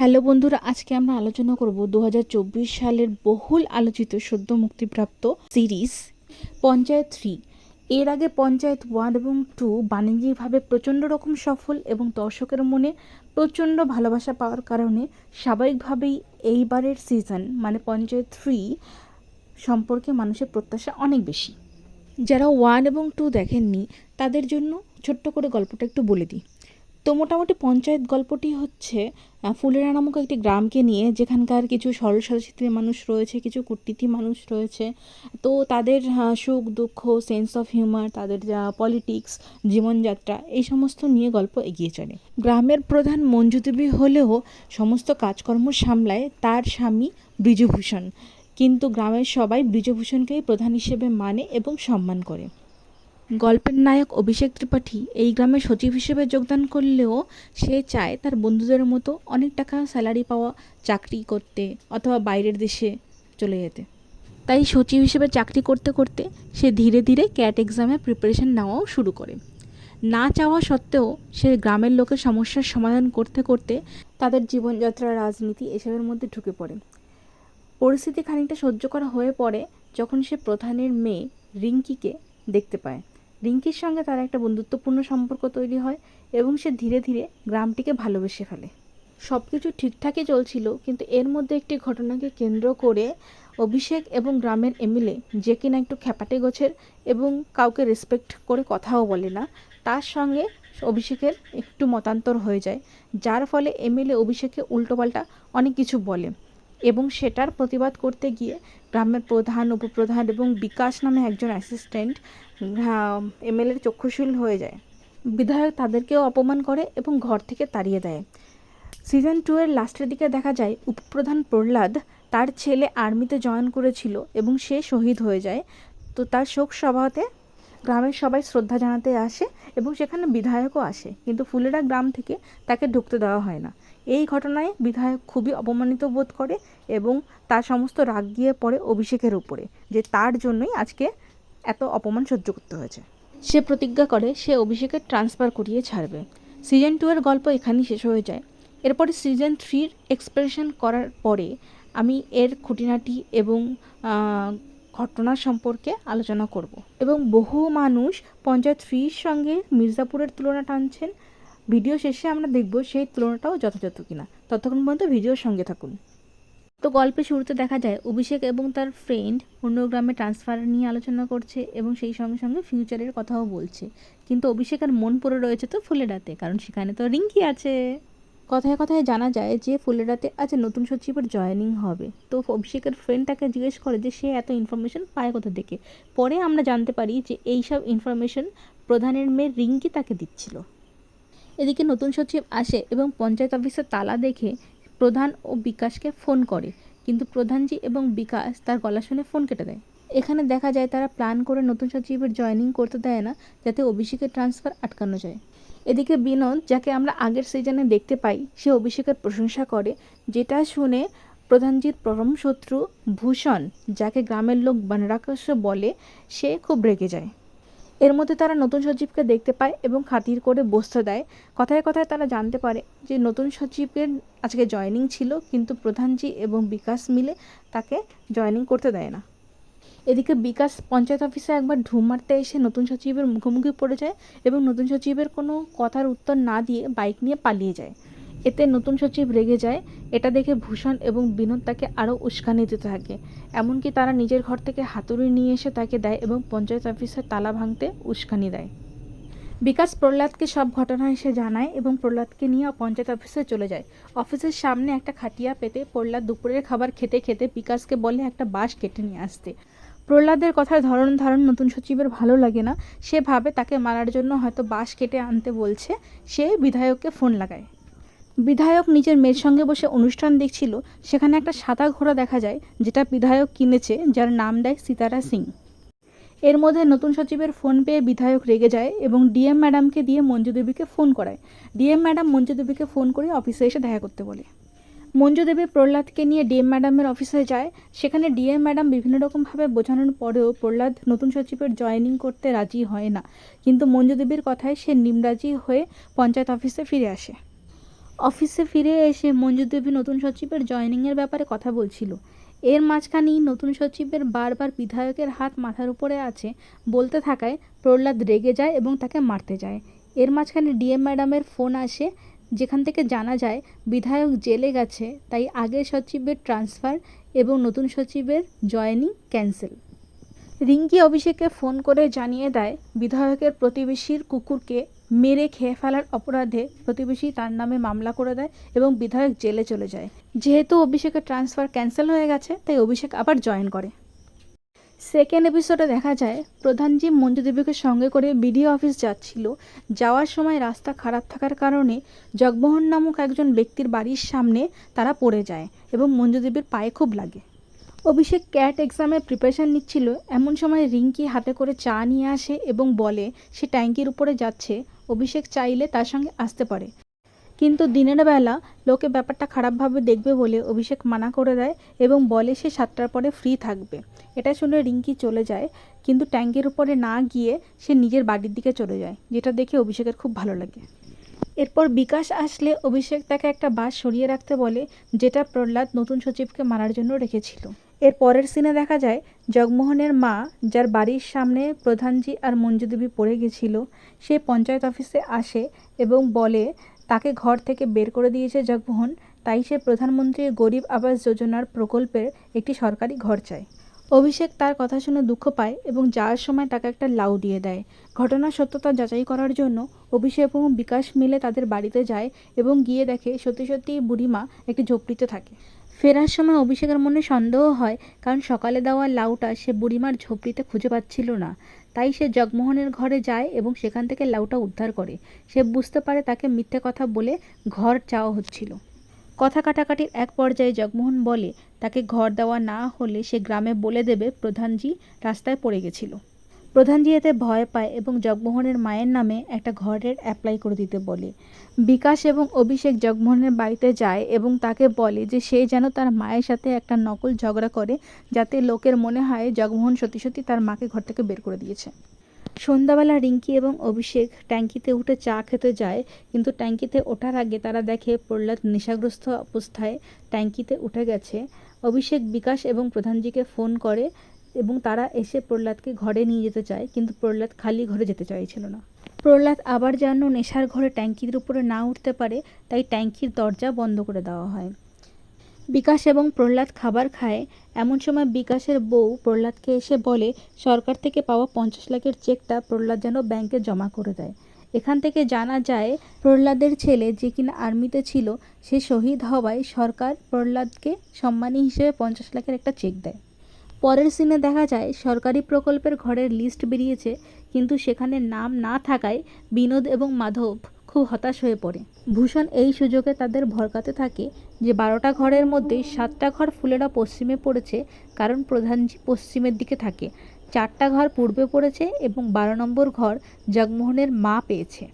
Hello বন্ধুরা, আজকে আমরা আলোচনা করব দু হাজার চব্বিশ সালের বহুল আলোচিত সদ্য মুক্তিপ্রাপ্ত সিরিজ পঞ্চায়েত থ্রি। এর আগে পঞ্চায়েত ওয়ান এবং টু বাণিজ্যিকভাবে প্রচণ্ড রকম সফল এবং দর্শকের মনে প্রচণ্ড ভালোবাসা পাওয়ার কারণে স্বাভাবিকভাবেই এইবারের সিজন মানে পঞ্চায়েত থ্রি, সম্পর্কে মানুষের প্রত্যাশা অনেক বেশি। যারা ওয়ান এবং টু দেখেননি, তাদের জন্য ছোট্ট করে গল্পটা একটু বলে দিই। তো মোটামুটি পঞ্চায়েত গল্পটি হচ্ছে ফুলেরা নামক একটি গ্রামকে নিয়ে যেখানকার কিছু সরল সাদাসিধে মানুষ রয়েছে, কিছু কূটনীতি মানুষ রয়েছে। তো তাদের সুখ, দুঃখ সেন্স অফ হিউমার তাদের পলিটিক্স জীবনযাত্রা, এই সমস্ত নিয়ে গল্প এগিয়ে চলে। গ্রামের প্রধান মঞ্জুদেবী হলেও সমস্ত কাজকর্ম সামলায় তার স্বামী ব্রিজভূষণ। কিন্তু গ্রামের সবাই ব্রিজভূষণকেই প্রধান হিসেবে মানে এবং সম্মান করে। গল্পের নায়ক অভিষেক ত্রিপাঠী এই গ্রামে সচিব হিসেবে যোগদান করলেও সে চায় তার বন্ধুদের মতো অনেক টাকা স্যালারি পাওয়া চাকরি করতে অথবা বাইরের দেশে চলে যেতে। তাই সচিব হিসেবে চাকরি করতে করতে সে ধীরে ধীরে ক্যাট এক্সামে প্রিপারেশন নেওয়াও শুরু করে। না চাওয়া সত্ত্বেও সে গ্রামের লোকের সমস্যার সমাধান করতে করতে তাদের জীবনযাত্রা রাজনীতি এসবের মধ্যে ঢুকে পড়ে। পরিস্থিতি খানিকটা সহ্য করা হয়ে পড়ে যখন সে প্রধানের মেয়ে রিঙ্কিকে দেখতে পায়। রিঙ্কির সঙ্গে তার একটা বন্ধুত্বপূর্ণ সম্পর্ক তৈরি হয় এবং সে ধীরে ধীরে গ্রামটিকে ভালোবেসে ফেলে। সব কিছু ঠিকঠাকই চলছিল, কিন্তু এর মধ্যে একটি ঘটনাকে কেন্দ্র করে অভিষেক এবং গ্রামের এমএলএ যে কিনা একটু খ্যাপাটে গোছের এবং কাউকে রেসপেক্ট করে কথাও বলে না, তার সঙ্গে অভিষেকের একটু মতান্তর হয়ে যায়, যার ফলে এমএলএ অভিষেককে উল্টোপাল্টা অনেক কিছু বলে। এবং সেটার প্রতিবাদ করতে গিয়ে গ্রামের প্রধান, উপপ্রধান এবং বিকাশ নামে একজন অ্যাসিস্ট্যান্ট এমএলএর চক্ষুশীল হয়ে যায়। বিধায়ক তাদেরকেও অপমান করে এবং ঘর থেকে তাড়িয়ে দেয়। সিজন টু এর লাস্টের দিকে দেখা যায়, উপপ্রধান প্রহ্লাদ তার ছেলে আর্মিতে জয়েন করেছিল এবং সে শহীদ হয়ে যায়। তো তার শোক সভাতে গ্রামের সবাই শ্রদ্ধা জানাতে আসে এবং সেখানে বিধায়কও আসে। কিন্তু ফুলেরা গ্রাম থেকে তাকে ঢুকতে দেওয়া হয় না। এই ঘটনায় বিধায়ক খুবই অপমানিত বোধ করে এবং তার সমস্ত রাগ গিয়ে পড়ে অভিষেকের উপরে, যে তার জন্যই আজকে এত অপমান সহ্য করতে হয়েছে। সে প্রতিজ্ঞা করে সে অভিষেকের ট্রান্সফার করিয়ে ছাড়বে। সিজন টু এর গল্প এখানেই শেষ হয়ে যায়। এরপরে সিজন থ্রির এক্সপ্রেশন করার পরে আমি এর খুঁটিনাটি এবং ঘটনা সম্পর্কে আলোচনা করব। এবং বহু মানুষ পঞ্চায়েত থ্রির সঙ্গে মির্জাপুরের তুলনা টানছেন। ভিডিও শেষে আমরা দেখব সেই তুলনাটাও যথাযথ কিনা। ততক্ষণ পর্যন্ত ভিডিওর সঙ্গে থাকুন। তো গল্পের শুরুতে দেখা যায়, অভিষেক এবং তার ফ্রেন্ড অন্য গ্রামে ট্রান্সফার নিয়ে আলোচনা করছে এবং সেই সঙ্গে সঙ্গে ফিউচারের কথাও বলছে। কিন্তু অভিষেকের মন পড়ে রয়েছে তো ফুলেরাতে, কারণ সেখানে তো রিঙ্কি আছে। কথায় কথায় জানা যায় যে ফুলেরাতে আজ নতুন সচিবের জয়েনিং হবে। তো অভিষেকের ফ্রেন্ড তাকে জিজ্ঞেস করে যে সে এত ইনফরমেশন পায় কোথা থেকে? পরে আমরা জানতে পারি যে এইসব ইনফরমেশন প্রধানের মেয়ে রিঙ্কি তাকে দিচ্ছিল। এদিকে নতুন সচিব আসে এবং পঞ্চায়েত অফিসে তালা দেখে প্রধান ও বিকাশকে ফোন করে। কিন্তু প্রধানজি এবং বিকাশ তার গলা শুনে ফোন কেটে দেয়। এখানে দেখা যায় তারা প্ল্যান করে নতুন সচিবের জয়েনিং করতে দেয় না, যাতে অভিষেকের ট্রান্সফার আটকানো যায়। এদিকে বিনোদ, যাকে আমরা আগের সিজনে দেখতে পাই, সে অভিষেকের প্রশংসা করে, যেটা শুনে প্রধানজির পরম শত্রু ভূষণ, যাকে গ্রামের লোক বনরাকস বলে, সে খুব রেগে যায়। এর মধ্যে তারা নতুন সচিবকে দেখতে পায় এবং খাতির করে বসতে দেয়। কথায় কথায় তারা জানতে পারে যে নতুন সচিবের আজকে জয়েনিং ছিল, কিন্তু প্রধানজি এবং বিকাশ মিলে তাকে জয়েনিং করতে দেয় না। এদিকে বিকাশ পঞ্চায়েত অফিসে একবার ঢুম মারতে এসে নতুন সচিবের মুখোমুখি পড়ে যায় এবং নতুন সচিবের কোনো কথার উত্তর না দিয়ে বাইক নিয়ে পালিয়ে যায়। এতে নতুন সচিব রেগে যায়। এটা দেখে ভূষণ এবং বিনোদ তাকে আরও উস্কানি দিতে থাকে। এমনকি তারা নিজের ঘর থেকে হাতুড়ি নিয়ে এসে তাকে দেয় এবং পঞ্চায়েত অফিসের তালা ভাঙতে উস্কানি দেয়। বিকাশ প্রহ্লাদকে সব ঘটনা এসে জানায় এবং প্রহ্লাদকে নিয়ে পঞ্চায়েত অফিসে চলে যায়। অফিসের সামনে একটা খাটিয়া পেতে প্রহ্লাদ দুপুরের খাবার খেতে খেতে বিকাশকে বলে একটা বাঁশ কেটে নিয়ে আসতে। প্রহ্লাদের কথার ধরন ধারণ নতুন সচিবের ভালো লাগে না। সে ভাবে তাকে মারার জন্য হয়তো বাঁশ কেটে আনতে বলছে। সে বিধায়ককে ফোন লাগায়। বিধায়ক নিজের মেয়ের সঙ্গে বসে অনুষ্ঠান দেখছিল, সেখানে একটা সাদা ঘোড়া দেখা যায়, যেটা বিধায়ক কিনেছে, যার নাম দেয় সিতারা সিং। এর মধ্যে নতুন সচিবের ফোন পেয়ে বিধায়ক রেগে যায় এবং ডিএম ম্যাডামকে দিয়ে মঞ্জু দেবীকে ফোন করায়। ডিএম ম্যাডাম মঞ্জু দেবীকে ফোন করে অফিসে এসে দেখা করতে বলে। মঞ্জু দেবী প্রহ্লাদকে নিয়ে ডিএম ম্যাডামের অফিসে যায়। সেখানে ডিএম ম্যাডাম বিভিন্ন রকমভাবে বোঝানোর পরেও প্রহ্লাদ নতুন সচিবের জয়েনিং করতে রাজি হয় না। কিন্তু মঞ্জু দেবীর কথায় সে নিমরাজি হয়ে পঞ্চায়েত অফিসে ফিরে আসে। অফিসে ফিরে এসে মঞ্জু দেবী নতুন সচিবের জয়েনিংয়ের ব্যাপারে কথা বলছিল। এর মাঝখানেই নতুন সচিবের বারবার বিধায়কের হাত মাথার উপরে আছে বলতে থাকায় প্রহ্লাদ রেগে যায় এবং তাকে মারতে যায়। এর মাঝখানে ডিএম ম্যাডামের ফোন আসে, যেখান থেকে জানা যায় বিধায়ক জেলে গেছে, তাই আগের সচিবের ট্রান্সফার এবং নতুন সচিবের জয়েনিং ক্যান্সেল। রিঙ্কি অভিষেককে ফোন করে জানিয়ে দেয়, বিধায়কের প্রতিবেশীর কুকুরকে মেরে খেয়ে ফেলার অপরাধে প্রতিবেশী তার নামে মামলা করে দেয় এবং বিধায়ক জেলে চলে যায়। যেহেতু অভিষেকের ট্রান্সফার ক্যান্সেল হয়ে গেছে, তাই অভিষেক আবার জয়েন করে। সেকেন্ড এপিসোডে দেখা যায়, প্রধানজি মঞ্জু দেবীকে সঙ্গে করে বিডিও অফিস যাচ্ছিল। যাওয়ার সময় রাস্তা খারাপ থাকার কারণে জগমোহন নামক একজন ব্যক্তির বাড়ির সামনে তারা পড়ে যায় এবং মঞ্জু দেবীর পায়ে খুব লাগে। অভিষেক ক্যাট এক্সামের প্রিপারেশান নিচ্ছিল। এমন সময় রিঙ্কি হাতে করে চা নিয়ে আসে এবং বলে, সে ট্যাঙ্কির উপরে যাচ্ছে। অভিষেক চাইলে তার সঙ্গে আসতে পারে। কিন্তু দিনের বেলা লোকে ব্যাপারটা খারাপভাবে দেখবে বলে অভিষেক মানা করে দেয় এবং বলে সে সাতটার পরে ফ্রি থাকবে। এটা শুনে রিঙ্কি চলে যায়, কিন্তু ট্যাঙ্কের উপরে না গিয়ে সে নিজের বাড়ির দিকে চলে যায়, যেটা দেখে অভিষেকের খুব ভালো লাগে। এরপর বিকাশ আসলে অভিষেক তাকে একটা বাস সরিয়ে রাখতে বলে, যেটা প্রহ্লাদ নতুন সচিবকে মারার জন্য রেখেছিল। এর পরের সিনে দেখা যায় জগমোহনের মা, যার বাড়ির সামনে প্রধানজি আর মঞ্জু দেবী পড়ে গেছিল, সে পঞ্চায়েত অফিসে আসে এবং বলে, তাকে ঘর থেকে বের করে দিয়েছে জগমোহন, তাই সে প্রধানমন্ত্রীর গরিব আবাস যোজনার প্রকল্পের একটি সরকারি ঘর চায়। অভিষেক তার কথা শুনে দুঃখ পায় এবং যাওয়ার সময় তাকে একটা লাউ দিয়ে দেয়। ঘটনার সত্যতা যাচাই করার জন্য অভিষেক এবং বিকাশ মিলে তাদের বাড়িতে যায় এবং গিয়ে দেখে সত্যি সত্যি বুড়িমা একটি ঝোপড়িতে থাকে। ফেরার সময় অভিষেকের মনে সন্দেহ হয়, কারণ সকালে দেওয়া লাউটা সে বুড়িমার ঝোপড়িতে খুঁজে পাচ্ছিল না। তাই সে জগমোহনের ঘরে যায় এবং সেখান থেকে লাউটা উদ্ধার করে। সে বুঝতে পারে তাকে মিথ্যে কথা বলে ঘর চাওয়া হচ্ছিল। কথা কাটাকাটির এক পর্যায়ে জগমোহন বলে, তাকে ঘর দেওয়া না হলে সে গ্রামে বলে দেবে প্রধানজি রাস্তায় পড়ে গেছিল। প্রধানজি এতে ভয় পায় এবং জগমোহনের মায়ের নামে একটা ঘরের অ্যাপ্লাই করে দিতে বলে। বিকাশ এবং অভিষেক জগমোহনের বাড়িতে যায় এবং তাকে বলে যে সে যেন তার মায়ের সাথে একটা নকল ঝগড়া করে, যাতে লোকের মনে হয় জগমোহন সত্যি সত্যি তার মাকে ঘর থেকে বের করে দিয়েছে। সন্ধ্যাবেলা রিঙ্কি এবং অভিষেক ট্যাঙ্কিতে উঠে চা খেতে যায়, কিন্তু ট্যাঙ্কিতে ওঠার আগে তারা দেখে প্রহ্লাদ নেশাগ্রস্ত অবস্থায় ট্যাঙ্কিতে উঠে গেছে। অভিষেক, বিকাশ এবং প্রধানজিকে ফোন করে এবং তারা এসে প্রহ্লাদকে ঘরে নিয়ে যেতে চায়, কিন্তু প্রহ্লাদ খালি ঘরে যেতে চাইছিল না। প্রহ্লাদ আবার যেন নেশার ঘরে ট্যাঙ্কির উপরে না উঠতে পারে, তাই ট্যাঙ্কির দরজা বন্ধ করে দেওয়া হয়। বিকাশ এবং প্রহ্লাদ খাবার খায়। এমন সময় বিকাশের বউ প্রহ্লাদকে এসে বলে, সরকার থেকে পাওয়া পঞ্চাশ লাখের চেকটা প্রহ্লাদ যেন ব্যাংকে জমা করে দেয়। এখান থেকে জানা যায়, প্রহ্লাদের ছেলে যে কিনা আর্মিতে ছিল, সে শহীদ হওয়ায় সরকার প্রহ্লাদকে সম্মানী হিসেবে পঞ্চাশ লাখের একটা চেক দেয়। পরের সিনে দেখা যায়, সরকারি প্রকল্পের ঘরের লিস্ট বেরিয়েছে, কিন্তু সেখানে নাম না থাকায় বিনোদ এবং মাধব খুব হতাশ হয়ে পড়ে। ভূষণ এই সুযোগে তাদের ভরকাতে থাকে যে, বারোটা ঘরের মধ্যে সাতটা ঘর ফুলেরা পশ্চিমে পড়েছে, কারণ প্রধানজি পশ্চিমের দিকে থাকে। চারটা ঘর পূর্বে পড়েছে এবং বারো নম্বর ঘর জগমোহনের মা পেয়েছে।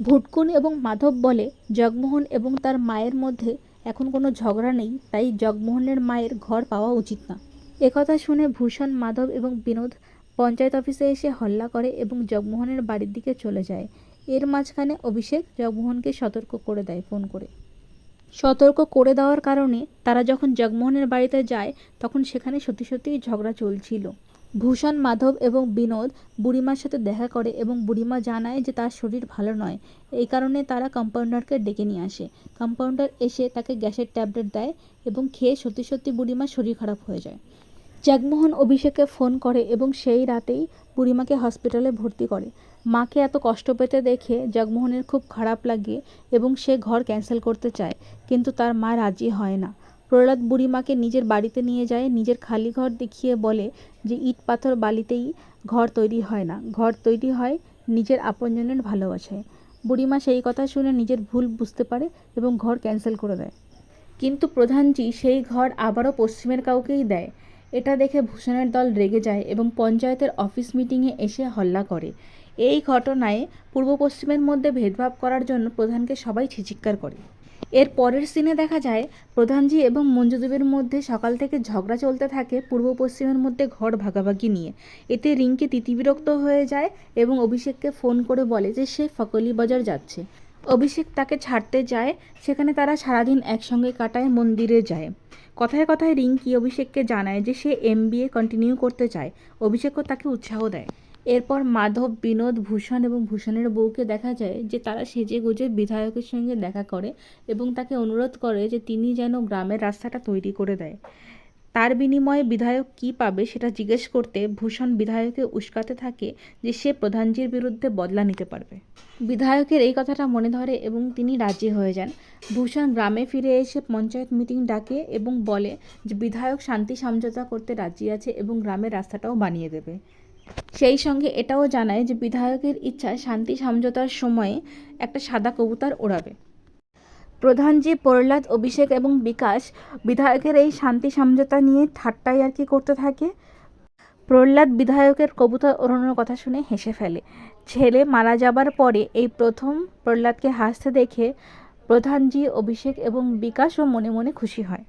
ভুটকুন এবং মাধব বলে, জগমোহন এবং তার মায়ের মধ্যে এখন কোনো ঝগড়া নেই, তাই জগমোহনের মায়ের ঘর পাওয়া উচিত না। একথা শুনে ভূষণ, মাধব এবং বিনোদ পঞ্চায়েত অফিসে এসে হল্লা করে এবং জগমোহনের বাড়ির দিকে চলে যায়। এর মাঝখানে অভিষেক জগমোহনকে সতর্ক করে দেয় ফোন করে। সতর্ক করে দেওয়ার কারণে তারা যখন জগমোহনের বাড়িতে যায়, তখন সেখানে সত্যি সত্যিই ঝগড়া চলছিল। ভূষণ, মাধব এবং বিনোদ বুড়িমার সাথে দেখা করে এবং বুড়িমা জানায় যে তার শরীর ভালো নয়। এই কারণে তারা কম্পাউন্ডারকে ডেকে নিয়ে আসে। কম্পাউন্ডার এসে তাকে গ্যাসের ট্যাবলেট দেয় এবং খেয়ে সত্যি সত্যি বুড়িমার শরীর খারাপ হয়ে যায়। জগমোহন অভিষেককে ফোন করে এবং সেই রাতেই বুড়িমাকে হসপিটালে ভর্তি করে। মাকে এত কষ্ট পেতে দেখে জগমোহনের খুব খারাপ লাগে এবং সে ঘর ক্যান্সেল করতে চায়, কিন্তু তার মা রাজি হয় না। প্রহ্লাদ বুড়িমাকে নিজের বাড়িতে নিয়ে যায়, নিজের খালি ঘর দেখিয়ে বলে যে ইট পাথর বালিতেই ঘর তৈরি হয় না। ঘর তৈরি হয় নিজের আপনজনের ভালোবাসায়। বুড়িমা সেই কথা শুনে নিজের ভুল বুঝতে পারে এবং ঘর ক্যান্সেল করে দেয়। কিন্তু প্রধানজি সেই ঘর আবারও পশ্চিমের কাউকেই দেয়। এটা দেখে ভূষণের দল রেগে যায় এবং পঞ্চায়েতের অফিস মিটিংয়ে এসে হল্লা করে। এই ঘটনায় পূর্ব পশ্চিমের মধ্যে ভেদভাব করার জন্য প্রধানকে সবাই ছিচিক্কার করে। এর পরের সিনে দেখা যায়, প্রধানজি এবং মঞ্জুদেবের মধ্যে সকাল থেকে ঝগড়া চলতে থাকে পূর্ব পশ্চিমের মধ্যে ঘর ভাগাভাগি নিয়ে। এতে রিঙ্কি তিতিবিরক্ত হয়ে যায় এবং অভিষেককে ফোন করে বলে যে সে ফকলি বাজার যাচ্ছে। অভিষেক তাকে ছাড়তে যায়, সেখানে তারা সারাদিন একসঙ্গে কাটায় মন্দিরে যায়। কথায় কথায় রিঙ্কি অভিষেককে জানায় যে সে এম কন্টিনিউ করতে চায়। অভিষেকও তাকে উৎসাহ দেয়। এরপর মাধব, বিনোদ, ভূষণ এবং ভূষণের বউকে দেখা যায় যে তারা সেজে গুজে বিধায়কের সঙ্গে দেখা করে এবং তাকে অনুরোধ করে যে তিনি যেন গ্রামের রাস্তাটা তৈরি করে দেয়। তার বিনিময়ে বিধায়ক কী পাবে সেটা জিজ্ঞেস করতে ভূষণ বিধায়ককে উস্কাতে থাকে যে সে প্রধানজির বিরুদ্ধে বদলা নিতে পারবে। বিধায়কের এই কথাটা মনে ধরে এবং তিনি রাজি হয়ে যান। ভূষণ গ্রামে ফিরে এসে পঞ্চায়েত মিটিং ডাকে এবং বলে যে বিধায়ক শান্তি সমঝোতা করতে রাজি আছে এবং গ্রামের রাস্তাটাও বানিয়ে দেবে। সেই সঙ্গে এটাও জানায় যে বিধায়কের ইচ্ছা শান্তি সমঝোতার সময়ে একটা সাদা কবুতর ওড়াবে। প্রধানজি প্রহ্লাদ, অভিষেক এবং বিকাশ বিধায়কের এই শান্তি সমঝোতা নিয়ে ঠাট্টাই আর কি করতে থাকে। প্রহ্লাদ বিধায়কের কবুতর ওড়ানোর কথা শুনে হেসে ফেলে। ছেলে মারা যাবার পরে এই প্রথম প্রহ্লাদকে হাসতে দেখে প্রধানজি, অভিষেক এবং বিকাশও মনে মনে খুশি হয়।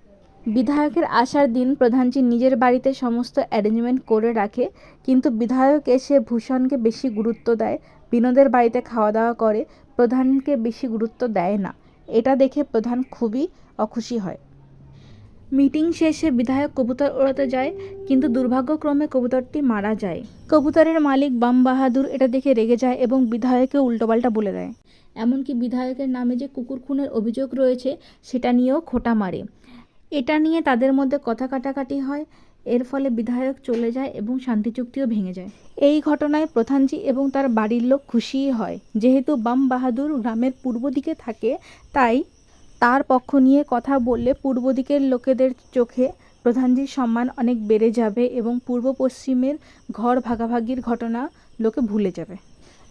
বিধায়কের আসার দিন প্রধানজি নিজের বাড়িতে সমস্ত অ্যারেঞ্জমেন্ট করে রাখে, কিন্তু বিধায়ক এসে ভূষণকে বেশি গুরুত্ব দেয়, বিনোদের বাড়িতে খাওয়া দাওয়া করে, প্রধানকে বেশি গুরুত্ব দেয় না। এটা দেখে প্রধান খুবই অখুশি হয়। মিটিং শেষে বিধায়ক কবুতর ওড়াতে যায়, কিন্তু দুর্ভাগ্যক্রমে কবুতরটি মারা যায়। কবুতরের মালিক বাম বাহাদুর এটা দেখে রেগে যায় এবং বিধায়ককে উল্টোপাল্টা বলে দেয়। এমনকি বিধায়কের নামে যে কুকুর খুনের অভিযোগ রয়েছে, সেটা নিয়েও খোটা মারে। এটা নিয়ে তাদের মধ্যে কথা কাটাকাটি হয়। এর ফলে বিধায়ক চলে যায় এবং শান্তি চুক্তিও ভেঙে যায়। এই ঘটনায় প্রধানজি এবং তার বাড়ির লোক খুশিই হয়। যেহেতু বাম বাহাদুর গ্রামের পূর্ব দিকে থাকে, তাই তার পক্ষ নিয়ে কথা বললে পূর্ব দিকের লোকেদের চোখে প্রধানজির সম্মান অনেক বেড়ে যাবে এবং পূর্ব পশ্চিমের ঘর ভাগাভাগির ঘটনা লোকে ভুলে যাবে।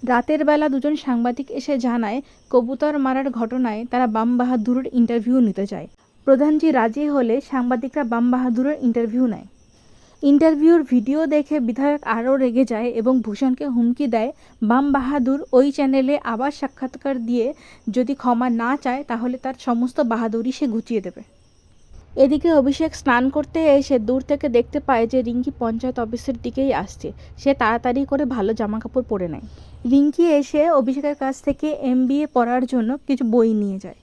রাতের বেলা দুজন সাংবাদিক এসে জানায়, কবুতর মারার ঘটনায় তারা বাম বাহাদুরের ইন্টারভিউ নিতে চায় প্রধানজি রাজি হলে সাংবাদিকরা বাম বাহাদুরের ইন্টারভিউ নেয়। ইন্টারভিউর ভিডিও দেখে বিধায়ক আরও রেগে যায় এবং ভূষণকে হুমকি দেয়। বাম বাহাদুর ওই চ্যানেলে আবার সাক্ষাৎকার দিয়ে যদি ক্ষমা না চায়, তাহলে তার সমস্ত বাহাদুরি সে গুছিয়ে দেবে। এদিকে অভিষেক স্নান করতে এসে দূর থেকে দেখতে পায় যে রিঙ্কি পঞ্চায়েত অফিসের দিকেই আসছে। সে তাড়াতাড়ি করে ভালো জামা কাপড় পরে নেয়। রিঙ্কি এসে অভিষেকের কাছ থেকে এম পড়ার জন্য কিছু বই নিয়ে যায়।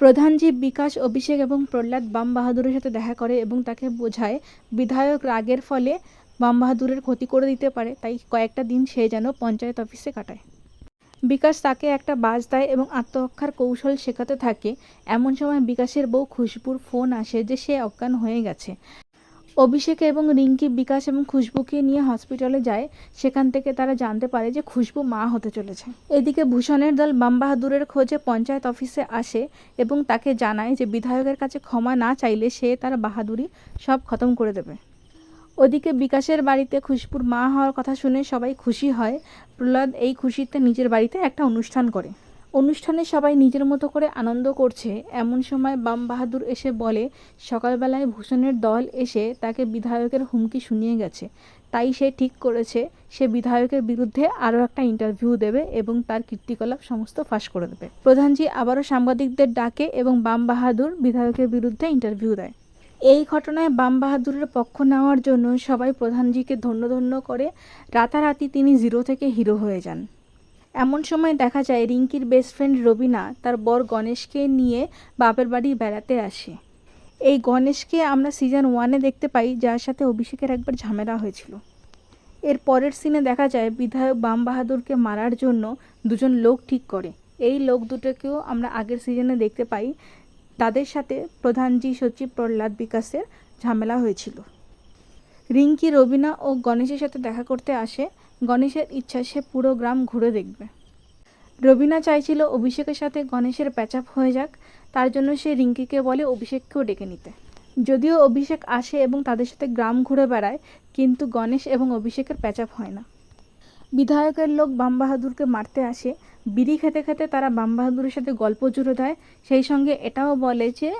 প্রধানজি বিকাশ, অভিষেক এবং প্রহ্লাদ বাম বাহাদুরের সাথে দেখা করে এবং তাকে বোঝায়, বিধায়ক রাগের ফলে বাম বাহাদুরের ক্ষতি করে দিতে পারে, তাই কয়েকটা দিন সে যেন পঞ্চায়েত অফিসে কাটায়। বিকাশ তাকে একটা বাজ দেয় এবং আত্মরক্ষার কৌশল শেখাতে থাকে। এমন সময় বিকাশের বউ খুশবুর ফোন আসে যে সে অজ্ঞান হয়ে গেছে। অভিষেক এবং রিঙ্কি, বিকাশ এবং খুশবুকে নিয়ে হসপিটালে যায়। সেখান থেকে তারা জানতে পারে যে খুশবু মা হতে চলেছে। এদিকে ভূষণের দল বাম বাহাদুরের খোঁজে পঞ্চায়েত অফিসে আসে এবং তাকে জানায় যে বিধায়কের কাছে ক্ষমা না চাইলে সে তার বাহাদুরি সব খতম করে দেবে। ওদিকে বিকাশের বাড়িতে খুশবুর মা হওয়ার কথা শুনে সবাই খুশি হয়। প্রহ্লাদ এই খুশিতে নিজের বাড়িতে একটা অনুষ্ঠান করে। অনুষ্ঠানে সবাই নিজের মতো করে আনন্দ করছে। এমন সময় বাম বাহাদুর এসে বলে, সকালবেলায় ভূষণের দল এসে তাকে বিধায়কের হুমকি শুনিয়ে গেছে। তাই সে ঠিক করেছে। সে বিধায়কের বিরুদ্ধে আরও একটা ইন্টারভিউ দেবে এবং তার কীর্তিকলাপ সমস্ত ফাঁস করে দেবে। প্রধানজি আবারও সাংবাদিকদের ডাকে এবং বাম বাহাদুর বিধায়কের বিরুদ্ধে ইন্টারভিউ দেয়। এই ঘটনায় বাম বাহাদুরের পক্ষ নেওয়ার জন্য সবাই প্রধানজিকে ধন্য ধন্য করে রাতারাতি তিনি জিরো থেকে হিরো হয়ে যান। এমন সময় দেখা যায় রিঙ্কির বেস্ট ফ্রেন্ড রবিনা তার বর গণেশকে নিয়ে বাপের বাড়ি বেড়াতে আসে। এই গণেশকে আমরা সিজন ওয়ানে দেখতে পাই, যার সাথে অভিষেকের একবার ঝামেলা হয়েছিল। এর পরের সিনে দেখা যায় বিধায়ক বাম বাহাদুরকে মারার জন্য দুজন লোক ঠিক করে। এই লোক দুটোকেও আমরা আগের সিজনে দেখতে পাই। তাদের সাথে প্রধানজি সচিব প্রহ্লাদ বিকাশের ঝামেলা হয়েছিল। রিঙ্কি, রবিনা ও গণেশের সাথে দেখা করতে আসে। গণেশের ইচ্ছা, সে পুরো গ্রাম ঘুরে দেখবে। রবিনা চাইছিল অভিষেকের সাথে গণেশের প্যাচাপ হয়ে যাক, তার জন্য সে রিঙ্কিকে বলে অভিষেককেও ডেকে নিতে। যদিও অভিষেক আসে এবং তাদের সাথে গ্রাম ঘুরে বেড়ায়, কিন্তু গণেশ এবং অভিষেকের প্যাচাপ হয় না। বিধায়কের লোক বাম বাহাদুরকে মারতে আসে। বিড়ি খেতে খেতে তারা বাম বাহাদুরের সাথে গল্প জুড়ে দেয়। সেই সঙ্গে এটাও বলে যে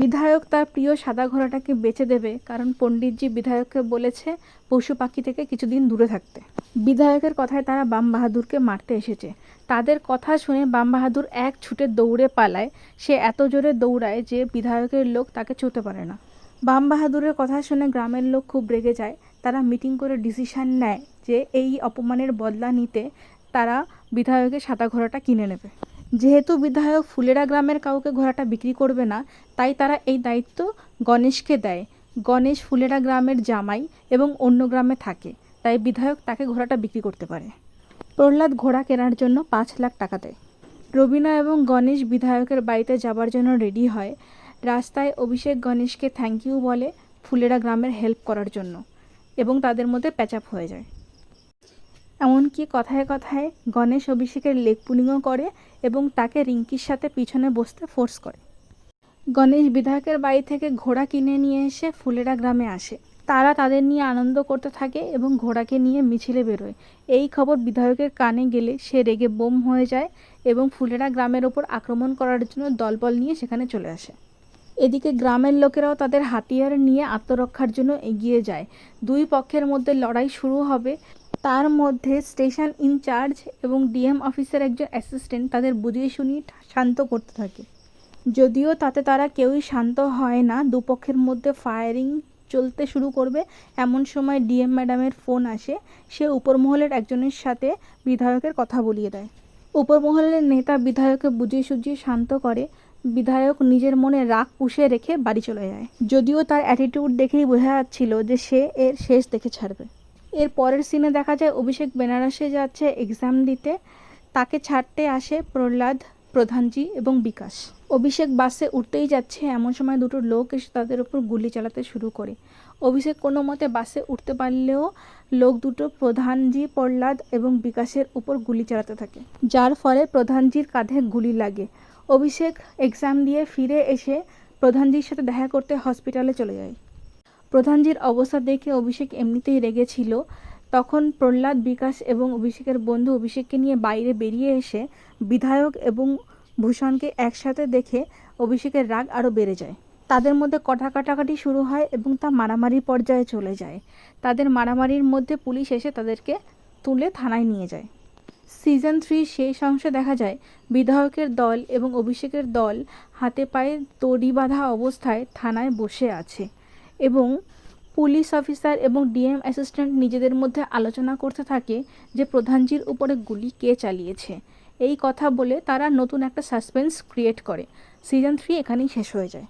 বিধায়ক তার প্রিয় সাদা ঘোড়াটাকে বেচে দেবে কারণ পণ্ডিতজি বিধায়ককে বলেছে পশু পাখি থেকে কিছুদিন দূরে থাকতে। বিধায়কের কথায় তারা বাম বাহাদুরকে মারতে এসেছে। তাদের কথা শুনে বাম বাহাদুর এক ছুটে দৌড়ে পালায়। সে এত জোরে দৌড়ায় যে বিধায়কের লোক তাকে ছুঁতে পারে না। বাম বাহাদুরের কথা শুনে গ্রামের লোক খুব রেগে যায়। তারা মিটিং করে ডিসিশন নেয় যে এই অপমানের বদলা নিতে তারা বিধায়কের সাদা ঘোড়াটা কিনে নেবে। যেহেতু বিধায়ক ফুলেরা গ্রামের কাউকে ঘোড়াটা বিক্রি করবে না, তাই তারা এই দায়িত্ব গণেশকে দেয়। গণেশ ফুলেরা গ্রামের জামাই এবং অন্য গ্রামে থাকে, তাই বিধায়ক তাকে ঘোড়াটা বিক্রি করতে পারে। প্রহ্লাদ ঘোড়া কেনার জন্য পাঁচ লাখ টাকা দেয়। রবিনা এবং গণেশ বিধায়কের বাড়িতে যাবার জন্য রেডি হয়। রাস্তায় অভিষেক গণেশকে থ্যাংক ইউ বলে ফুলেরা গ্রামের হেল্প করার জন্য এবং তাদের মধ্যে প্যাচাপ হয়ে যায়। এমনকি কথায় কথায় গণেশ অভিষেকের লেগ পুলিংও করে এবং তাকে রিঙ্কির সাথে পিছনে বসতে ফোর্স করে। গণেশ বিধায়কের বাড়ি থেকে ঘোড়া কিনে নিয়ে এসে ফুলেরা গ্রামে আসে। তারা তাদের নিয়ে আনন্দ করতে থাকে এবং ঘোড়াকে নিয়ে মিছিলে বেরোয়। এই খবর বিধায়কের কানে গেলে সে রেগে বোম হয়ে যায় এবং ফুলেরা গ্রামের ওপর আক্রমণ করার জন্য দলবল নিয়ে সেখানে চলে আসে। এদিকে গ্রামের লোকেরাও তাদের হাতিয়ার নিয়ে আত্মরক্ষার জন্য এগিয়ে যায়। দুই পক্ষের মধ্যে লড়াই শুরু হবে তার মধ্যে স্টেশন ইনচার্জ এবং ডিএম অফিসের একজন অ্যাসিস্ট্যান্ট তাদের বুঝিয়ে শুনিয়ে শান্ত করতে থাকে। যদিও তাতে তারা কেউই শান্ত হয় না, দুপক্ষের মধ্যে ফায়ারিং চলতে শুরু করবে। এমন সময় ডিএম ম্যাডামের ফোন আসে, সে উপরমহলের একজনের সাথে বিধায়কের কথা বলিয়ে দেয়। উপরমহলের নেতা বিধায়ককে বুঝিয়ে সুঝিয়ে শান্ত করে, বিধায়ক নিজের মনে রাগ পুষে রেখে বাড়ি চলে যায়। যদিও তার অ্যাটিটিউড দেখেই বোঝা যাচ্ছিল যে সে এর শেষ দেখে ছাড়বে। এর পরের সিনে দেখা যায় অভিষেক বেনারসে যাচ্ছে এক্সাম দিতে। তাকে ছাড়তে আসে প্রহ্লাদ, প্রধানজি এবং বিকাশ। অভিষেক বাসে উঠতেই যাচ্ছে, এমন সময় দুটো লোক এসে তাদের ওপর গুলি চালাতে শুরু করে। অভিষেক কোনো মতে বাসে উঠতে পারলেও লোক দুটো প্রধানজি, প্রহ্লাদ এবং বিকাশের উপর গুলি চালাতে থাকে। যার ফলে প্রধানজির কাঁধে গুলি লাগে। অভিষেক এক্সাম দিয়ে ফিরে এসে প্রধানজির সাথে দেখা করতে হসপিটালে চলে যায়। প্রধানজির অবস্থা দেখে অভিষেক এমনিতেই রেগেছিল তখন প্রহ্লাদ, বিকাশ এবং অভিষেকের বন্ধু অভিষেককে নিয়ে বাইরে বেরিয়ে এসে বিধায়ক এবং ভূষণকে একসাথে দেখে অভিষেকের রাগ আরও বেড়ে যায়। তাদের মধ্যে কটা কাটাকাটি শুরু হয় এবং তা মারামারি পর্যায়ে চলে যায়। তাদের মারামারির মধ্যে পুলিশ এসে তাদেরকে তুলে থানায় নিয়ে যায়। সিজন থ্রি শেষ অংশে দেখা যায়, বিধায়কের দল এবং অভিষেকের দল হাতে পায়ে তড়ি বাঁধা অবস্থায় থানায় বসে আছে। এবং পুলিশ অফিসার এবং ডিএম অ্যাসিস্ট্যান্ট নিজেদের মধ্যে আলোচনা করতে থাকে যে প্রধানজির উপরে গুলি কে চালিয়েছে। এই কথা বলে তারা নতুন একটা সাসপেন্স ক্রিয়েট করে। সিজন থ্রি এখানেই শেষ হয়ে যায়।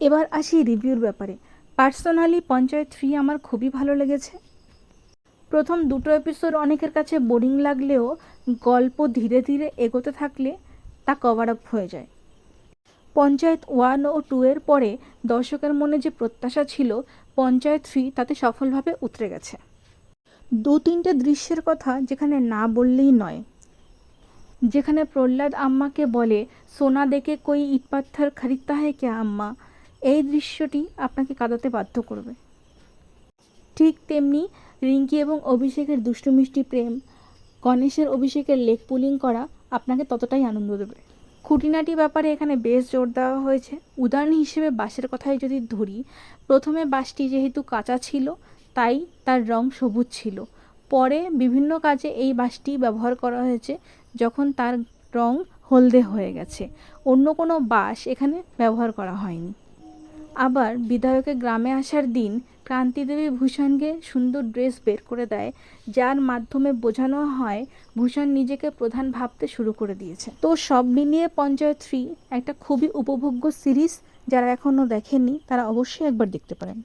এবার আসি রিভিউর ব্যাপারে। পার্সোনালি পঞ্চায়েত থ্রি আমার খুবই ভালো লেগেছে। প্রথম দুটো এপিসোড অনেকের কাছে বোরিং লাগলেও গল্প ধীরে ধীরে এগোতে থাকলে তা কভার আপ হয়ে যায়। পঞ্চায়েত ওয়ান ও টু এর পরে দর্শকের মনে যে প্রত্যাশা ছিল, পঞ্চায়েত থ্রি তাতে সফলভাবে উতরে গেছে। দু তিনটে দৃশ্যের কথা যেখানে না বললেই নয়। যেখানে প্রহ্লাদ আম্মাকে বলে, সোনা দেখে কই ইট পাথর খরিদতা হয় কে আম্মা? এই দৃশ্যটি আপনাকে কাঁদাতে বাধ্য করবে। ঠিক তেমনি রিঙ্কি এবং অভিষেকের দুষ্টু মিষ্টি প্রেম, গণেশের অভিষেকের লেগ পুলিং করা আপনাকে ততটাই আনন্দ দেবে। খুঁটিনাটি ব্যাপারে এখানে বেশ জোর দেওয়া হয়েছে। উদাহরণ হিসেবে বাসের কথাই যদি ধরি, প্রথমে বাঁশটি যেহেতু কাঁচা ছিল, তাই তার রং সবুজ ছিল। পরে বিভিন্ন কাজে এই বাসটি ব্যবহার করা হয়েছে, যখন তার রং হলদে হয়ে গেছে। অন্য কোনো বাঁশ এখানে ব্যবহার করা হয়নি। আবার বিধায়কের গ্রামে আসার দিন ক্রান্তিদেবী ভূষণকে সুন্দর ড্রেস বের করে দেয়, যার মাধ্যমে বোঝানো হয় ভূষণ নিজেকে প্রধান ভাবতে শুরু করে দিয়েছে। তো সব মিলিয়ে পঞ্চায়েত থ্রি একটা খুবই উপভোগ্য সিরিজ, যারা এখনও দেখেননি তারা অবশ্যই একবার দেখতে পারেন।